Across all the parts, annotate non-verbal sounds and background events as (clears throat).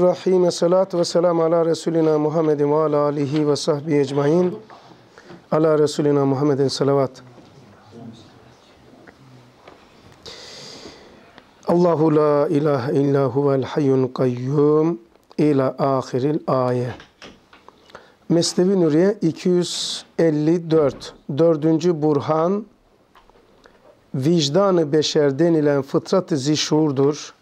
Rahim salatu ve selam ala Resulina Muhammedin ve ala alihi ve sahbihi ecmain. Ala Resulina Muhammedin salavat. Allahu la ilahe illa huvel hayyun kayyum ila ahiril ayet. Mesnevi Nuriye 254 dördüncü Burhan vicdanı beşer denilen fıtrat-ı zişurdur.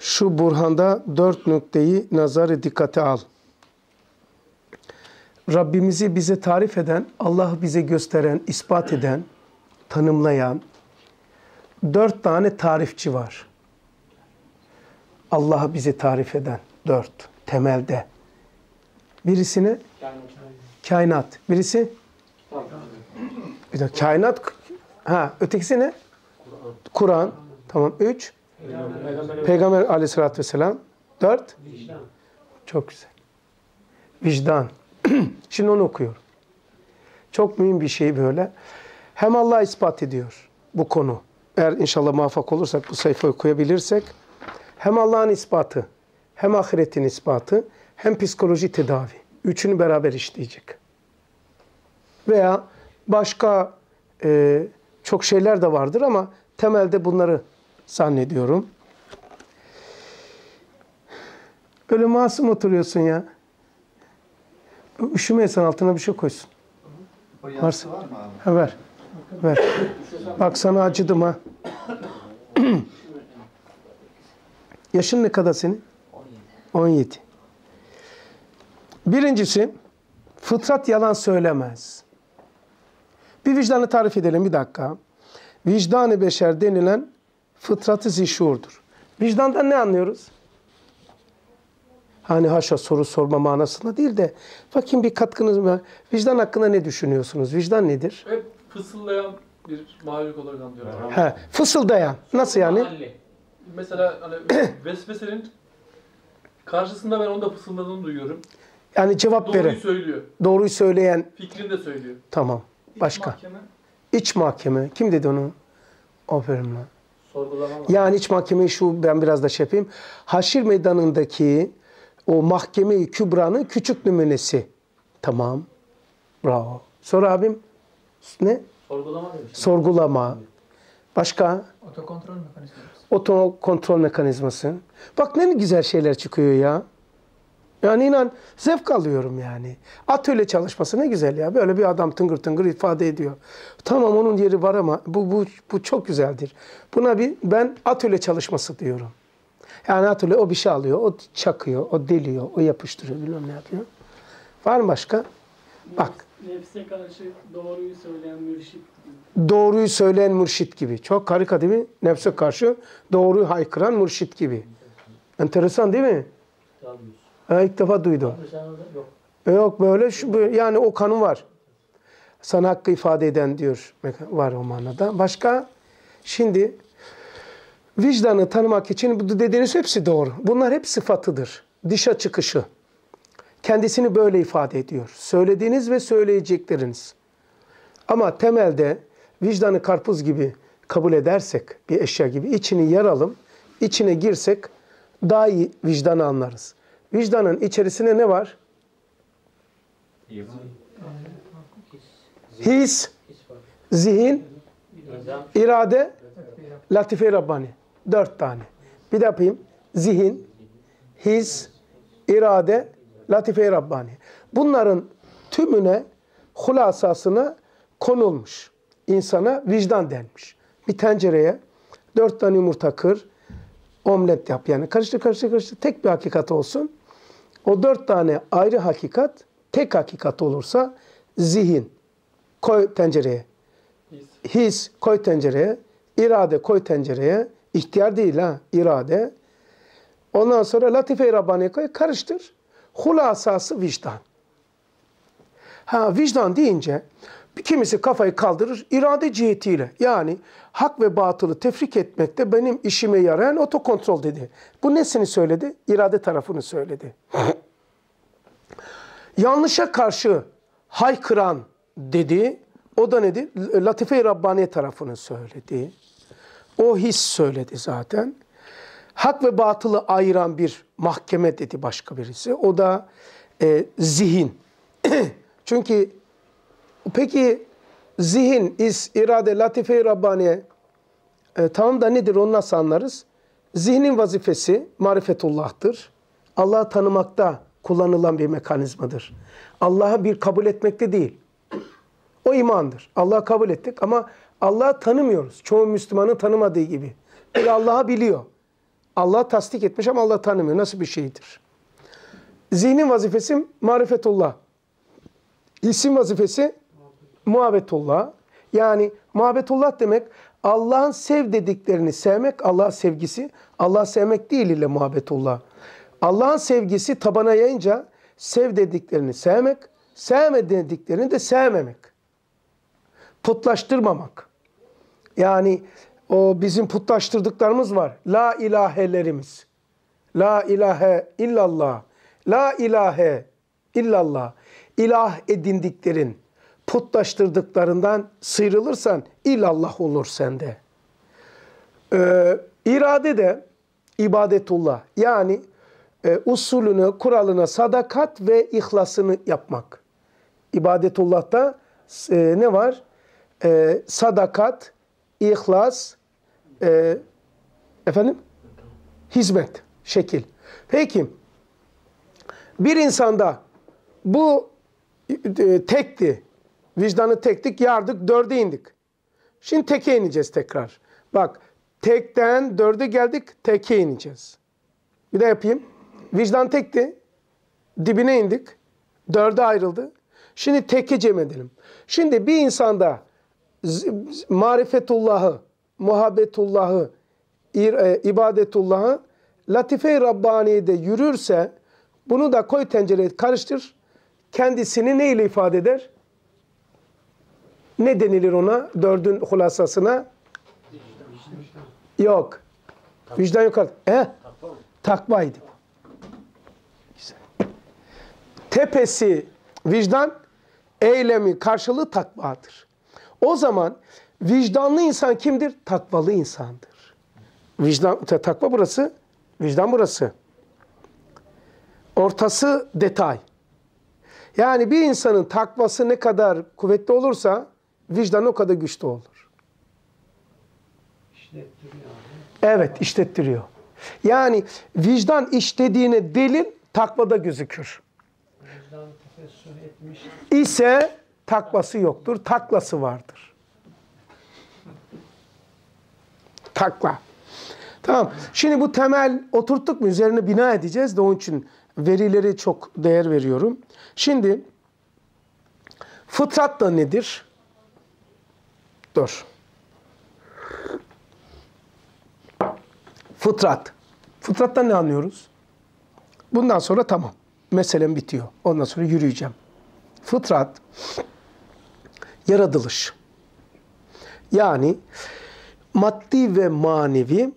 Şu burhanda dört nokteyi nazarı dikkate al. Rabbimizi bize tarif eden, Allah'ı bize gösteren, ispat eden, tanımlayan dört tane tarifçi var. Allah'ı bize tarif eden dört temelde. Birisine kainat. Birisi bir dakika, kainat ha ötekisi ne? Kur'an. Tamam. Üç. Peygamber, Peygamber aleyhissalatü vesselam. Dört. Vicdan. Çok güzel. Vicdan. (clears throat) Şimdi onu okuyorum. Çok mühim bir şey böyle. Hem Allah ispat ediyor bu konu. Eğer inşallah muvaffak olursak bu sayfayı okuyabilirsek hem Allah'ın ispatı, hem ahiretin ispatı, hem psikoloji tedavi. Üçünü beraber işleyecek. Veya başka e, çok şeyler de vardır ama temelde bunları zannediyorum. Öyle masum oturuyorsun ya. Üşümeysen altına bir şey koysun. Varsa. Var mı abi? Ha, ver. Ver. Bak sana acıdım ha. (clears throat) Yaşın ne kadar senin? 17. 17. Birincisi, fıtrat yalan söylemez. Bir vicdanı tarif edelim bir dakika. Vicdanı beşer denilen fıtratı zişurdur. Vicdandan ne anlıyoruz? Hani haşa soru sorma manasında değil de bakayım bir katkınız var. Vicdan hakkında ne düşünüyorsunuz? Vicdan nedir? Hep fısıldayan bir mahluk olarak anlıyorum. He, fısıldayan. Nasıl yani? Mahalle. Mesela hani (coughs) vesvesenin karşısında ben onda fısıldadığını duyuyorum. Yani cevap Doğruyu veren, söylüyor. doğruyu söyleyen. Fikrini de söylüyor. Tamam. İç Başka. Mahkeme İç mahkeme. Kim dedi onu? Aferin lan. Sorgulama var. Yani iç mahkemeyi şu ben biraz da şey yapayım. Haşir meydanındaki o mahkeme-i kübranın küçük nümunesi. Tamam. Bravo. Sonra abim ne? Sorgulama demiş. Sorgulama. Başka? Otokontrol mekanizması. Oto kontrol mekanizması. Bak ne güzel şeyler çıkıyor ya. Yani inan zevk alıyorum yani. Atölye çalışması ne güzel ya. Böyle bir adam tıngır tıngır ifade ediyor. Tamam onun yeri var ama bu, bu, bu çok güzeldir. Buna bir ben atölye çalışması diyorum. Yani atölye o bir şey alıyor, o çakıyor, o deliyor, o yapıştırıyor, bilmem ne yapıyor. Var mı başka? Bak. Nefse karşı doğruyu söyleyen mürşit. Doğruyu söyleyen mürşit gibi. Çok harika değil mi? Nefse karşı doğruyu haykıran mürşit gibi. Enteresan değil mi? Ha, ilk defa duydum. E, Yok böyle şu böyle, yani o kanun var. Sana hakkı ifade eden diyor var o manada. Başka şimdi vicdanı tanımak için bu dediğiniz hepsi doğru. Bunlar hep sıfatıdır. Dışa çıkışı. Kendisini böyle ifade ediyor. Söylediğiniz ve söyleyecekleriniz. Ama temelde vicdanı karpuz gibi kabul edersek, bir eşya gibi içini yaralım, içine girsek daha iyi vicdanı anlarız. Vicdanın içerisinde ne var? His, zihin, irade, latife Rabbani. Dört tane. Bir de yapayım. Zihin, his, irade, latife Rabbani. Bunların tümüne, hulasasına konulmuş. İnsana vicdan denmiş. Bir tencereye dört tane yumurta kır, omlet yap. Yani karıştır karıştır karıştır tek bir hakikat olsun. O dört tane ayrı hakikat tek hakikat olursa zihin koy tencereye. His. His koy tencereye. irade koy tencereye. İhtiyar değil ha irade. Ondan sonra latife-i Rabbani'ye koy karıştır. Hulasası vicdan. Ha vicdan deyince kimisi kafayı kaldırır irade cihetiyle. Yani hak ve batılı tefrik etmekte benim işime yarayan otokontrol dedi. Bu nesini söyledi? İrade tarafını söyledi. (clears throat) Yanlışa karşı haykıran dedi. O da nedir? Latife-i Rabbani tarafını söyledi. O his söyledi zaten. hak ve batılı ayıran bir mahkeme dedi başka birisi. O da e, zihin. (clears throat) Çünkü peki zihin, is, irade, latife-i Rabbaniye e, tamam da nedir onu nasıl anlarız? Zihnin vazifesi marifetullah'tır. Allah'ı tanımakta kullanılan bir mekanizmadır. Allah'ı bir kabul etmekte değil. O imandır. Allah'ı kabul ettik ama Allah'ı tanımıyoruz. Çoğu Müslümanın tanımadığı gibi. Böyle Allah'ı biliyor. Allah tasdik etmiş ama Allah tanımıyor. Nasıl bir şeydir? Zihnin vazifesi marifetullah. İsim vazifesi muhabbetullah. Yani muhabbetullah demek Allah'ın sev dediklerini sevmek, Allah'ın sevgisi. Allah sevmek değil ile muhabbetullah. Allah'ın sevgisi tabana yayınca sev dediklerini sevmek, sevme dediklerini de sevmemek. Putlaştırmamak. Yani o bizim putlaştırdıklarımız var. La ilahelerimiz. La ilahe illallah. La ilahe illallah. İlah edindiklerin, putlaştırdıklarından sıyrılırsan illallah olur sende. Ee, irade de ibadetullah. Yani e, usulünü, kuralına sadakat ve ihlasını yapmak. İbadetullah'ta e, ne var? E, sadakat, ihlas, e, efendim? Hizmet, şekil. Peki, bir insanda bu e, tekti, vicdanı tektik, yardık, dörde indik. Şimdi teke ineceğiz tekrar. Bak, tekten dörde geldik, teke ineceğiz. Bir de yapayım. Vicdan tekti, dibine indik, dörde ayrıldı. Şimdi teke cem edelim. Şimdi bir insanda marifetullahı, muhabbetullahı, e, ibadetullahı latife-i Rabbani'de yürürse bunu da koy tencereye karıştır. Kendisini ne ile ifade eder? Ne denilir ona? Dördün hulasasına? Yok. Vicdan yok. artık. He? Takvaydı bu. Güzel. Tepesi vicdan, eylemi karşılığı takvadır. O zaman vicdanlı insan kimdir? Takvalı insandır. Vicdan, takva burası, vicdan burası. Ortası detay. Yani bir insanın takvası ne kadar kuvvetli olursa vicdan o kadar güçlü olur. Evet, işlettiriyor. Yani vicdan işlediğine delil takvada gözükür. Vicdan tefessür etmiş. İse takvası yoktur, taklası vardır. Takla. Tamam. Şimdi bu temel oturttuk mu üzerine bina edeceğiz de onun için verileri çok değer veriyorum. Şimdi fıtrat da nedir? Dur. Fıtrat. Fıtrattan ne anlıyoruz? Bundan sonra tamam. Meselem bitiyor. Ondan sonra yürüyeceğim. Fıtrat, yaratılış. Yani maddi ve manevi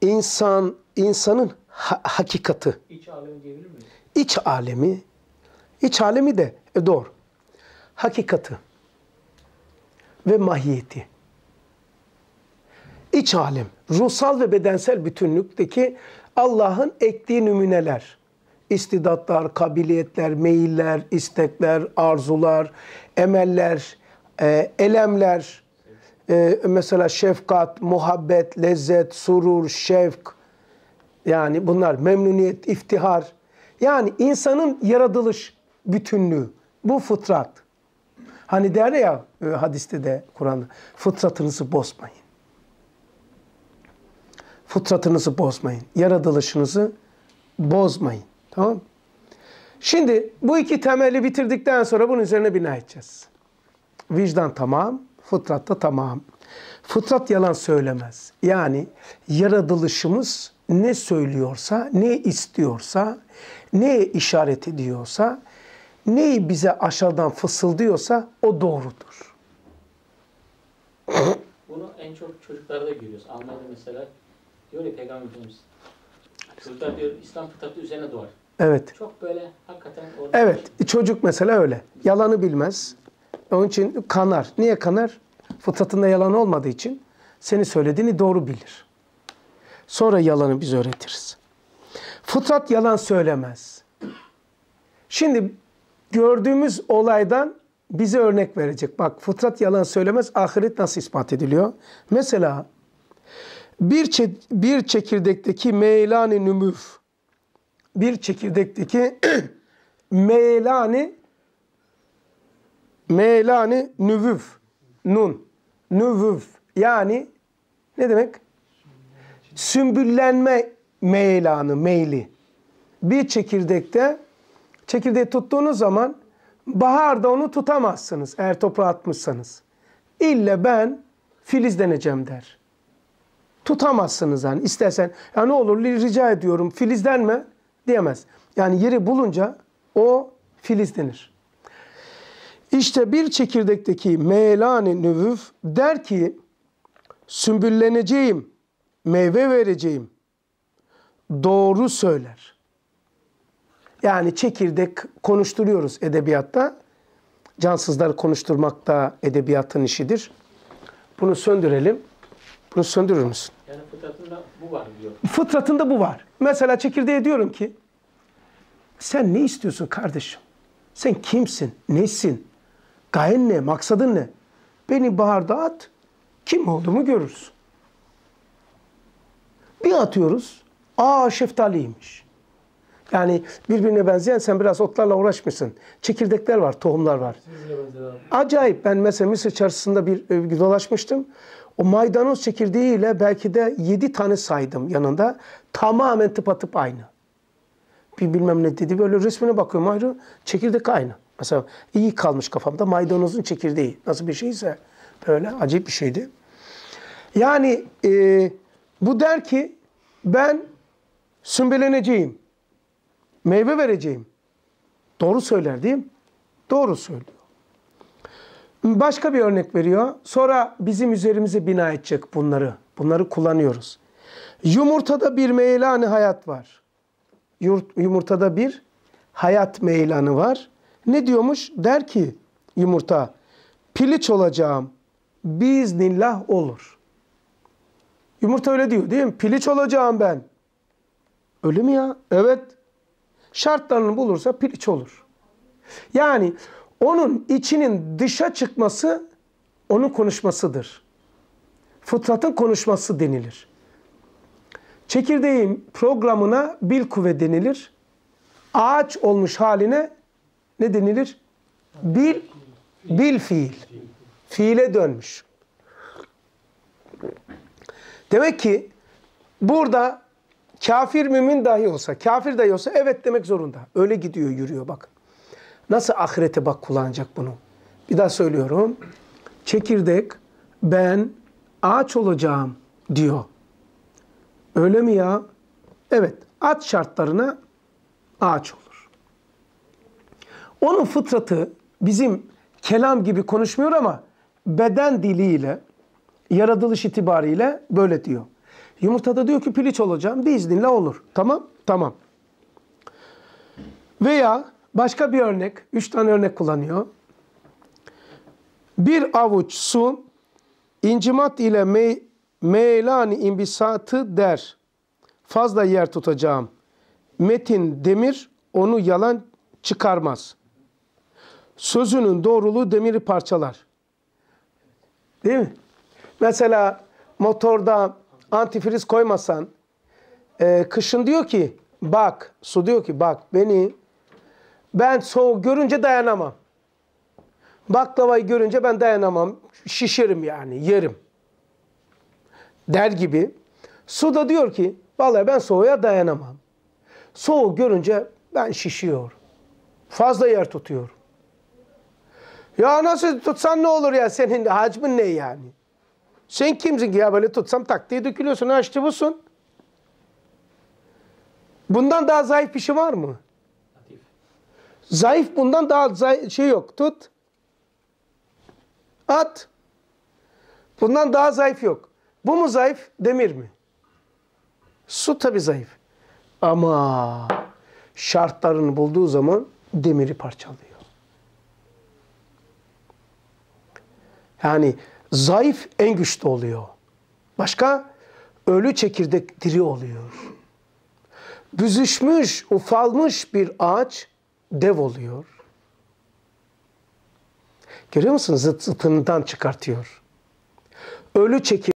insan insanın ha- hakikati, İç alemi diyebilir miyiz? iç alemi, iç alemi de e, doğru. Hakikati ve mahiyeti. İç alem, ruhsal ve bedensel bütünlükteki Allah'ın ektiği nümuneler. İstidatlar, kabiliyetler, meyiller, istekler, arzular, emeller, e, elemler, e, mesela şefkat, muhabbet, lezzet, surur, şevk, yani bunlar memnuniyet, iftihar. Yani insanın yaratılış bütünlüğü. Bu fıtrat. Hani der ya e, hadiste de Kur'an'da fıtratınızı bozmayın. Fıtratınızı bozmayın. Yaratılışınızı bozmayın. Tamam? Şimdi bu iki temeli bitirdikten sonra bunun üzerine bina edeceğiz. Vicdan tamam, fıtrat da tamam. Fıtrat yalan söylemez. Yani yaratılışımız ne söylüyorsa, ne istiyorsa, ne işaret ediyorsa, neyi bize aşağıdan fısıldıyorsa o doğrudur. Bunu en çok çocuklarda görüyoruz. Almanya'da mesela diyor ya Peygamber Efendimiz. Çocuklar diyor İslam fıtratı üzerine doğar. Evet. Çok böyle hakikaten orada Evet, çocuk mesela öyle. Yalanı bilmez. Onun için kanar. Niye kanar? Fıtratında yalan olmadığı için seni söylediğini doğru bilir. Sonra yalanı biz öğretiriz. Fıtrat yalan söylemez. Şimdi gördüğümüz olaydan bize örnek verecek. Bak fıtrat yalan söylemez. Ahiret nasıl ispat ediliyor? Mesela bir, çe- bir çekirdekteki meylani nümüf bir çekirdekteki (clears throat) meylani meylani nüvüf nun nüvüf yani ne demek? Sümbüllenme meylanı, meyli. Bir çekirdekte çekirdeği tuttuğunuz zaman baharda onu tutamazsınız eğer toprağa atmışsanız. İlle ben filizleneceğim der. Tutamazsınız yani istersen ya ne olur rica ediyorum filizlenme diyemez. Yani yeri bulunca o filizlenir. İşte bir çekirdekteki meylani nüvüf der ki sümbülleneceğim, meyve vereceğim. Doğru söyler. Yani çekirdek konuşturuyoruz edebiyatta. Cansızları konuşturmak da edebiyatın işidir. Bunu söndürelim. Bunu söndürür müsün? Yani fıtratında bu var diyor. Fıtratında bu var. Mesela çekirdeğe diyorum ki sen ne istiyorsun kardeşim? Sen kimsin? Nesin? Gayen ne? Maksadın ne? Beni baharda at. Kim olduğumu görürüz. Bir atıyoruz. Aa şeftaliymiş. Yani birbirine benzeyen sen biraz otlarla uğraşmışsın. Çekirdekler var, tohumlar var. Acayip. Ben mesela Mısır çarşısında bir e, dolaşmıştım. O maydanoz çekirdeğiyle belki de 7 tane saydım yanında. Tamamen tıpatıp aynı. Bir bilmem ne dedi. Böyle resmine bakıyorum ayrı. Çekirdek aynı. Mesela iyi kalmış kafamda maydanozun çekirdeği. Nasıl bir şeyse böyle acayip bir şeydi. Yani e, bu der ki ben sümbeleneceğim. Meyve vereceğim. Doğru söyler değil mi? Doğru söylüyor. Başka bir örnek veriyor. Sonra bizim üzerimize bina edecek bunları. Bunları kullanıyoruz. Yumurtada bir meylanı hayat var. Yurt- Yumurtada bir hayat meylanı var. Ne diyormuş? Der ki yumurta piliç olacağım. Biiznillah olur. Yumurta öyle diyor değil mi? Piliç olacağım ben. Öyle mi ya? Evet. Şartlarını bulursa piliç olur. Yani onun içinin dışa çıkması onun konuşmasıdır. Fıtratın konuşması denilir. Çekirdeğin programına bil kuvve denilir. Ağaç olmuş haline ne denilir? Bil, bil fiil. Fiile dönmüş. Demek ki burada kafir mümin dahi olsa, kafir dahi olsa evet demek zorunda. Öyle gidiyor, yürüyor bakın. Nasıl ahirete bak kullanacak bunu? Bir daha söylüyorum. Çekirdek ben ağaç olacağım diyor. Öyle mi ya? Evet. At şartlarına ağaç olur. Onun fıtratı bizim kelam gibi konuşmuyor ama beden diliyle, yaratılış itibariyle böyle diyor. Yumurtada diyor ki piliç olacağım. Biiznillah olur. Tamam? Tamam. Veya başka bir örnek, üç tane örnek kullanıyor. Bir avuç su incimat ile me meylani imbisatı der. Fazla yer tutacağım. Metin demir onu yalan çıkarmaz. Sözünün doğruluğu demiri parçalar. Değil mi? Mesela motorda antifriz koymasan e, kışın diyor ki bak su diyor ki bak beni ben soğuk görünce dayanamam. Baklavayı görünce ben dayanamam. Şişirim yani yerim. Der gibi. Su da diyor ki vallahi ben soğuğa dayanamam. Soğuk görünce ben şişiyorum. Fazla yer tutuyorum. Ya nasıl tutsan ne olur ya senin hacmin ne yani? Sen kimsin ki ya böyle tutsam tak diye dökülüyorsun. İşte busun. Bundan daha zayıf bir şey var mı? Latif. Zayıf bundan daha zay- şey yok. Tut. At. Bundan daha zayıf yok. Bu mu zayıf? Demir mi? Su tabi zayıf. Ama şartlarını bulduğu zaman demiri parçalıyor. Yani zayıf en güçlü oluyor. Başka? Ölü çekirdek diri oluyor. Büzüşmüş, ufalmış bir ağaç dev oluyor. Görüyor musunuz? Zıt zıtından çıkartıyor. Ölü çekirdek